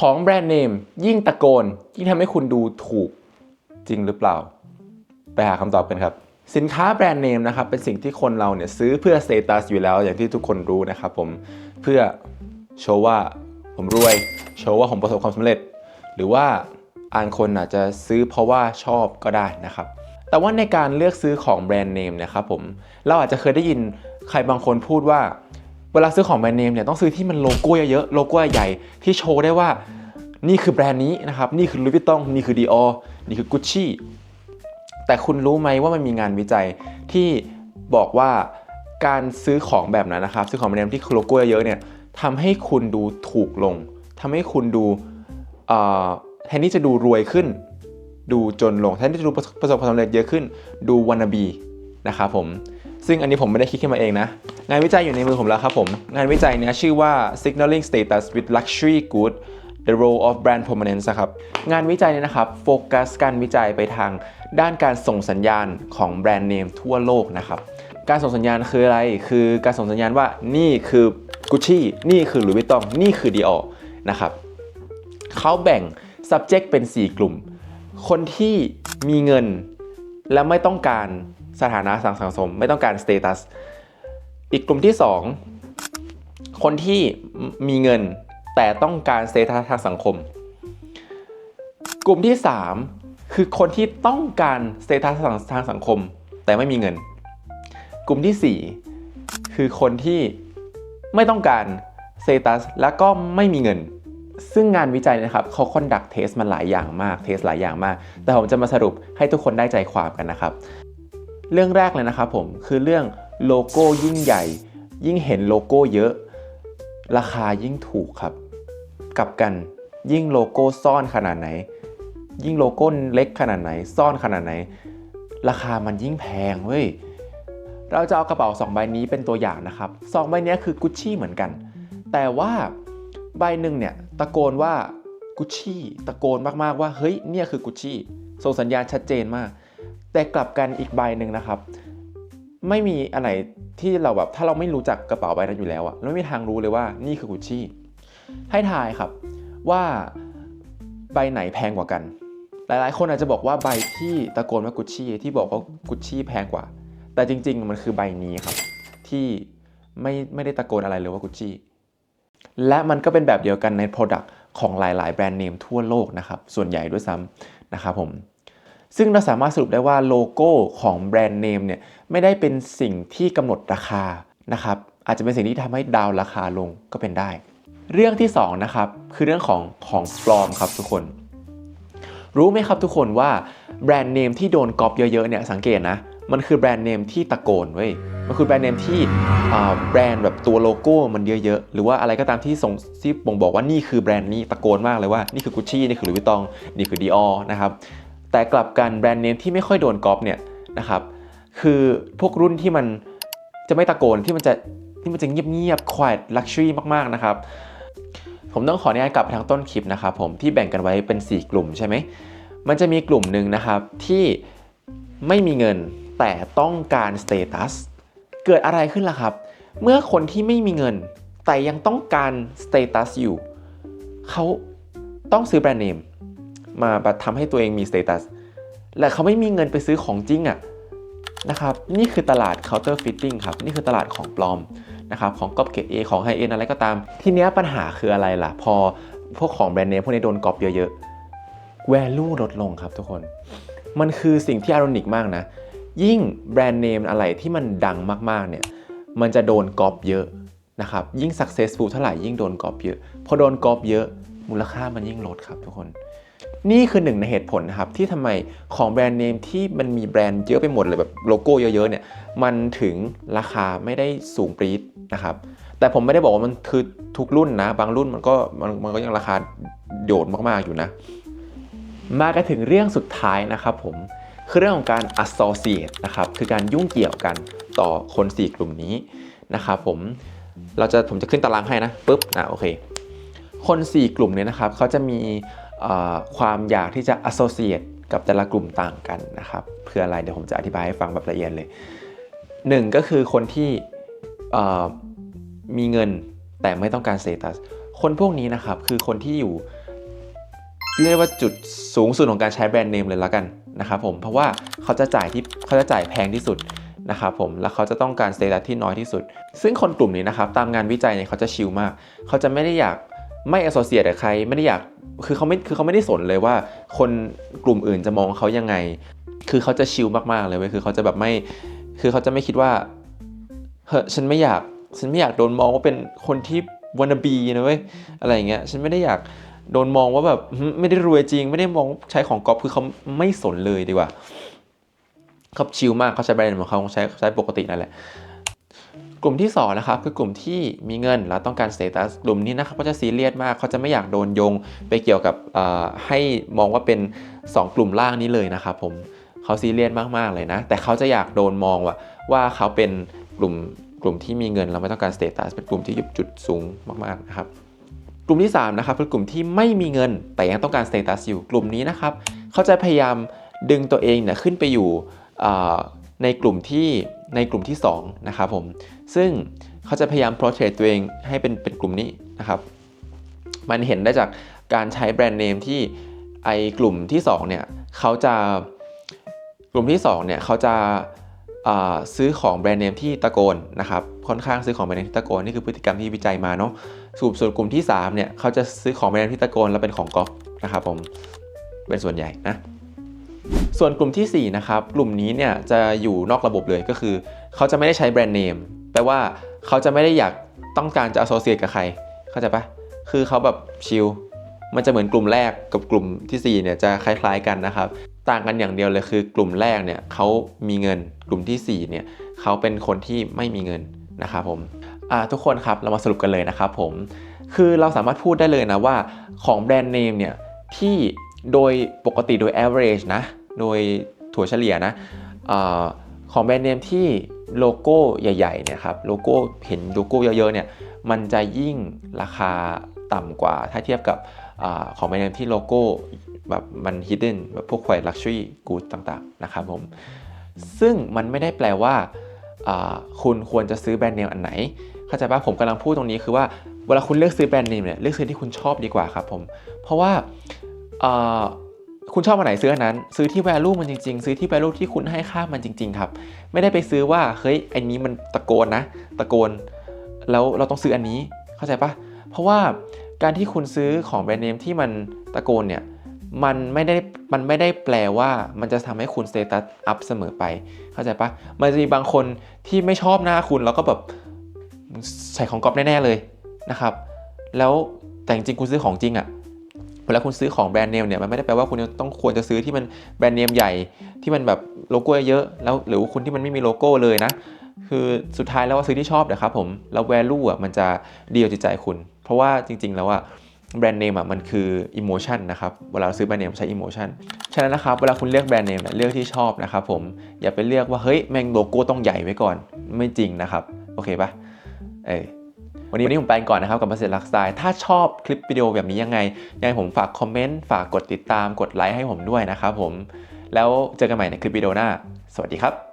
ของแบรนด์เนมยิ่งตะโกน ยิ่งทำให้คุณดูถูกจริงหรือเปล่า ไปหาคำตอบกันครับ สินค้าแบรนด์เนมนะครับเป็นสิ่งที่คนเราเนี่ยซื้อเพื่อสเตตัสอยู่แล้วอย่างที่ทุกคนรู้นะครับผมเพื่อโชว์ว่าผมรวยโชว์ว่าผมประสบความสำเร็จ หรือว่าอ่านคนอาจจะซื้อเพราะว่าชอบก็ได้นะครับ แต่ว่าในการเลือกซื้อของแบรนด์เนมนะครับผมเราอาจจะเคยได้ยินใครบางคนพูดว่า เวลาซื้อของแบรนด์เนมเนี่ยต้องซื้อที่มันโลโก้เยอะๆ โลโก้ใหญ่ที่โชว์ได้ว่านี่คือแบรนด์นี้นะครับ นี่คือ Louis Vuitton นี่คือ Dior นี่คือ Gucci แต่คุณรู้ไหมว่ามันมีงานวิจัยที่บอกว่าการซื้อของแบบนั้นนะครับ ซื้อของแบรนด์เนมที่โลโก้เยอะๆเนี่ยทำให้คุณดูถูกลงทำให้คุณดูแทนที่จะดูรวยขึ้น ดูจนลง แทนที่จะดูประสบความสำเร็จเยอะขึ้น ดูวันนาบีนะครับผม ซึ่งอันนี้ผมไม่ได้คิดขึ้นมาเองนะ งานวิจัยอยู่ในมือผมแล้วครับผม งานวิจัยเนี้ยชื่อว่า signaling status with luxury good the role of brand prominence ครับ งานวิจัยเนี่ยนะครับ โฟกัสการวิจัยไปทางด้านการส่งสัญญาณของแบรนด์เนมทั่วโลกนะครับ การส่งสัญญาณคืออะไร คือการส่งสัญญาณว่านี่คือ Gucci นี่คือ Louis Vuitton นี่คือ Dior นะครับเขาแบ่ง subject เป็น 4 กลุ่ม คนที่มีเงินและไม่ต้องการ สถานะทางสังคมไม่ต้องการ status อีกกลุ่มที่ 2 คนที่มีเงินแต่ต้องการ status ทางสังคม กลุ่มที่ 3 คือคนที่ต้องการ status ทางสังคม แต่ไม่มีเงิน กลุ่มที่ 4 คือคนที่ไม่ต้องการ status แล้วก็ไม่มีเงิน ซึ่งงานวิจัยนะครับเขาคอนดักเทสมาหลายอย่างมากเทสหลายอย่างมาก แต่ผมจะมาสรุปให้ทุกคนได้ใจความกันนะครับ เรื่องแรกเลยนะครับผมคือเรื่องโลโก้ยิ่งใหญ่ ยิ่งเห็นโลโก้เยอะ ราคายิ่งถูกครับ กลับกันยิ่งโลโก้ซ่อนขนาดไหน ยิ่งโลโก้เล็กขนาดไหน ซ่อนขนาดไหน ราคามันยิ่งแพงเว้ยเราจะเอากระเป๋า 2 ใบนี้เป็นตัวอย่างนะครับสองใบนี้คือกุชชี่เหมือนกัน แต่ว่าใบหนึ่งเนี่ยตะโกนว่ากุชชี่ตะโกนมากๆว่าเฮ้ยเนี่ยคือกุชชี่ส่งสัญญาณชัดเจนมาก แต่กลับกันอีกใบหนึ่งนะครับ ไม่มีอะไรที่เราแบบถ้าเราไม่รู้จักกระเป๋าใบนั้นอยู่แล้วอะเราไม่มีทางรู้เลยว่านี่คือกุชชี่ให้ทายครับว่าใบไหนแพงกว่ากัน หลายๆ คนอาจจะบอกว่าใบที่ตะโกนว่ากุชชี่ที่บอกว่ากุชชี่แพงกว่า แต่จริง ๆ มันคือใบนี้ครับ ที่ไม่ไม่ได้ตะโกนอะไรเลยว่ากุชชี่และมันก็เป็นแบบเดียวกันใน Product ของหลาย ๆ แบรนด์เนมทั่วโลกนะครับ ส่วนใหญ่ด้วยซ้ำนะครับผม ซึ่งเราสามารถสรุปได้ว่าโลโก้ของแบรนด์เนมเนี่ยไม่ได้เป็นสิ่งที่กำหนดราคานะครับอาจจะเป็นสิ่งที่ทำให้ดาวราคาลงก็เป็นได้ เรื่องที่สองนะครับคือเรื่องของของปลอมครับทุกคน รู้ไหมครับทุกคนว่าแบรนด์เนมที่โดนก๊อปเยอะๆเนี่ยสังเกตนะมันคือแบรนด์เนมที่ตะโกนเว้ย มันคือแบรนด์เนมที่แบรนด์แบบตัวโลโก้มันเยอะๆ หรือว่าอะไรก็ตามที่ส่งที่บ่งบอกว่านี่คือแบรนด์นี้ตะโกนมากเลยว่า นี่คือกุชชี่นี่คือลุยวิตอง นี่คือดีออนะครับ แต่กลับกันแบรนด์เนมที่ไม่ค่อยโดนก๊อปเนี่ยนะครับคือพวกรุ่นที่มันจะไม่ตะโกนที่มันจะที่มันจะเงียบๆ quiet luxury มากๆนะครับ ผมต้องขออนุญาตกลับไปทางต้นคลิปนะครับผมที่แบ่งกันไว้เป็น 4 กลุ่มใช่ไหมมันจะมีกลุ่มหนึ่งนะครับที่ไม่มีเงินแต่ต้องการสเตตัสเกิดอะไรขึ้นล่ะครับ เมื่อคนที่ไม่มีเงินแต่ยังต้องการสเตตัสอยู่เขาต้องซื้อแบรนด์เนม มาแบบทำให้ตัวเองมีสเตตัสและเขาไม่มีเงินไปซื้อของจริงอะนะครับนี่คือตลาด counterfeiting ครับ นี่คือตลาดของปลอมนะครับของก๊อปเกรดเอของไฮเอ็นอะไรก็ตาม ทีเนี้ยปัญหาคืออะไรล่ะ พอพวกของแบรนด์เนมพวกนี้โดนก๊อปเยอะๆ value ลดลงครับทุกคน มันคือสิ่งที่อารอนิกมากนะ ยิ่งแบรนด์เนมอะไรที่มันดังมากๆเนี่ยมันจะโดนก๊อปเยอะนะครับยิ่ง successful เท่าไหร่ยิ่งโดนก๊อปเยอะ พอโดนก๊อปเยอะมูลค่ามันยิ่งลดครับทุกคน นี่คือหนึ่งในเหตุผลนะครับที่ทำไมของแบรนด์เนมที่มันมีแบรนด์เยอะไปหมดเลยแบบโลโก้เยอะๆเนี่ยมันถึงราคาไม่ได้สูงปรี๊ดนะครับแต่ผมไม่ได้บอกว่ามันคือทุกรุ่นนะ บางรุ่นมันก็มันมันก็ยังราคาโดดมากๆอยู่นะ มากันถึงเรื่องสุดท้ายนะครับผมคือเรื่องของการ associate นะครับคือการยุ่งเกี่ยวกันต่อคน 4 กลุ่มนี้นะครับผมเราจะผมจะขึ้นตารางให้นะปุ๊บอะโอเค คน 4 กลุ่มเนี่ยนะครับเขาจะมี ความอยากที่จะ associate กับแต่ละกลุ่มต่างกันนะครับเพื่ออะไรเดี๋ยวผมจะอธิบายให้ฟังแบบละเอียดเลยหนึ่งก็คือคนที่มีเงินแต่ไม่ต้องการ status คนพวกนี้นะครับคือคนที่อยู่เรียกว่าจุดสูงสุดของการใช้แบรนด์เนมเลยละกันนะครับผมเพราะว่าเขาจะจ่ายที่เขาจะจ่ายแพงที่สุดนะครับผมแล้วเขาจะต้องการสเตตัสที่น้อยที่สุด ซึ่งคนกลุ่มนี้นะครับตามงานวิจัยเนี่ยเขาจะชิลมาก เขาจะไม่ได้อยาก ไม่ associate กับใครไม่ได้อยากคือเขาไม่คือเขาไม่ได้สนเลยว่า คนกลุ่มอื่นจะมองเขายังไง คือเขาจะชิลมากๆเลยเว้ยคือเขาจะแบบไม่คือเขาจะไม่คิดว่าเฮ้ยฉันไม่อยากฉันไม่อยากโดนมองว่าเป็นคนที่ว a นบีนะเว้ยอะไรอย่างเงี้ยฉันไม่ได้อยากโดนมองว่าแบบไม่ได้รวยจริง ไม่ได้มองใช้ของก๊อปคือเขาไม่สนเลยดีกว่าเขาชิลมากเขาใช้แบรนด์ของเขาใช้ใช้ปกตินั่นแหละ กลุ่มที่2นะครับคือกลุ่มที่มีเงินแล้วต้องการสเตตัสกลุ่มนี้นะครับเขาจะซีเรียสมากเขาจะไม่อยากโดนโยงไปเกี่ยวกับให้มองว่าเป็น 2 กลุ่มล่างนี้เลยนะครับผมเขาซีเรียสมากๆเลยนะ แต่เขาจะอยากโดนมองว่าว่าเขาเป็นกลุ่มกลุ่มที่มีเงินแล้วไม่ต้องการสเตตัสเป็นกลุ่มที่อยู่จุดสูงมากๆนะครับกลุ่มที่3นะครับคือกลุ่มที่ไม่มีเงินแต่ยังต้องการสเตตัสอยู่กลุ่มนี้นะครับเขาจะพยายามดึงตัวเองเนี่ยขึ้นไปอยู่ในกลุ่มที่ ในกลุ่มที่2นะครับผมซึ่งเขาจะพยายาม portray ตัวเองให้เป็นเป็นกลุ่มนี้นะครับ มันเห็นได้จากการใช้แบรนด์เนมที่ไอกลุ่มที่2เนี่ยเขาจะกลุ่มที่2เนี่ยเขาจะาซื้อของแบรนด์เนมที่ตะโกนนะครับค่อนข้างซื้อของแบรนด์เนมที่ตะโกนนี่คือพฤติกรรมที่วิจัยมาเนาะส่วนส่วนกลุ่มที่3เนี่ยเขาจะซื้อของแบรนด์ที่ตะโกนแล้วเป็นของก๊อฟนะครับผมเป็นส่วนใหญ่นะ ส่วนกลุ่มที่ 4 นะครับ กลุ่มนี้เนี่ยจะอยู่นอกระบบเลยก็คือ เขาจะไม่ได้ใช้แบรนด์เนมแปลว่าเขาจะไม่ได้อยากต้องการจะ associate กับใคร เข้าใจปะคือเขาแบบชิลมันจะเหมือนกลุ่มแรกกับกลุ่มที่ 4 เนี่ยจะคล้ายๆกันนะครับ ต่างกันอย่างเดียวเลยคือกลุ่มแรกเนี่ยเขามีเงิน กลุ่มที่ 4 เนี่ยเขาเป็นคนที่ไม่มีเงินนะครับผมอ่าทุกคนครับเรามาสรุปกันเลยนะครับผม คือเราสามารถพูดได้เลยนะว่าของแบรนด์เนมเนี่ยที่โดยปกติโดย average นะ โดยถั่วเฉลี่ยนะอของแบรนด์เนมที่โลโก้ใหญ่ๆเนี่ยครับโลโก้เห็นโลโก้เยอะๆเนี่ยมันจะยิ่งราคาต่ำกว่าถ้าเทียบกับอของแบรนด์เนมที่โลโก้แบบมัน hidden แบบพวกแขวน luxury goods ต่างๆนะครับผมซึ่งมันไม่ได้แปลว่าคุณควรจะซื้อแบรนด์เนมอันไหน เข้าใจป่ะผมกำลังพูดตรงนี้คือว่าเวลาคุณเลือกซื้อแบรนด์เนมเนี่ยเลือกซื้อที่คุณชอบดีกว่าครับผมเพราะว่า คุณชอบอันไหนซื้ออันนั้น ซื้อที่ value มันจริงๆ ซื้อที่ value ที่คุณให้ค่ามันจริง ๆ ครับ ไม่ได้ไปซื้อว่าเฮ้ยอันนี้มันตะโกนนะ ตะโกน แล้วเราต้องซื้ออันนี้เข้าใจปะเพราะว่าการที่คุณซื้อของแบรนด์เนมที่มันตะโกนเนี่ยมันไม่ได้มันไม่ได้แปลว่ามันจะทำให้คุณสเตตัสอัพเสมอไป เข้าใจปะมันจะมีบางคนที่ไม่ชอบหน้าคุณแล้วก็แบบใส่ของก๊อปแน่ๆเลยนะครับ แล้วแต่จริงคุณซื้อของจริงอะ่ะ วลาคุณซื้อของแบรนด์เนมเนี่ยมันไม่ได้แปลว่าคุณต้องควรจะซื้อที่มันแบรนด์เนมใหญ่ที่มันแบบโลโก้เยอะแล้วหรือว่าคุณที่มันไม่มีโลโก้เลยนะ คือสุดท้ายแล้วว่าซื้อที่ชอบนะครับผมแล้ว value อะมันจะดีกับจิตใจคุณ เพราะว่าจริง ๆ แล้วอะแบรนด์เนมอะมันคือ emotion นะครับเวลาเราซื้อแบรนด์เนมใช้ emotion ฉะนั้นนะครับเวลาคุณเลือกแบรนด์เนมเนี่ยเลือกที่ชอบนะครับผมอย่าไปเลือกว่าเฮ้ยแม่งโลโก้ต้องใหญ่ไว้ก่อนไม่จริงนะครับโอเคปะเออ วันนี้วันนี้ผมไปก่อนนะครับกับมาเสร็จลักสไตล์ถ้าชอบคลิปวิดีโอแบบนี้ยังไงยังไงผมฝากคอมเมนต์ฝากกดติดตามกดไลค์ให้ผมด้วยนะครับผมแล้วเจอกันใหม่ในคลิปวิดีโอหน้า สวัสดีครับ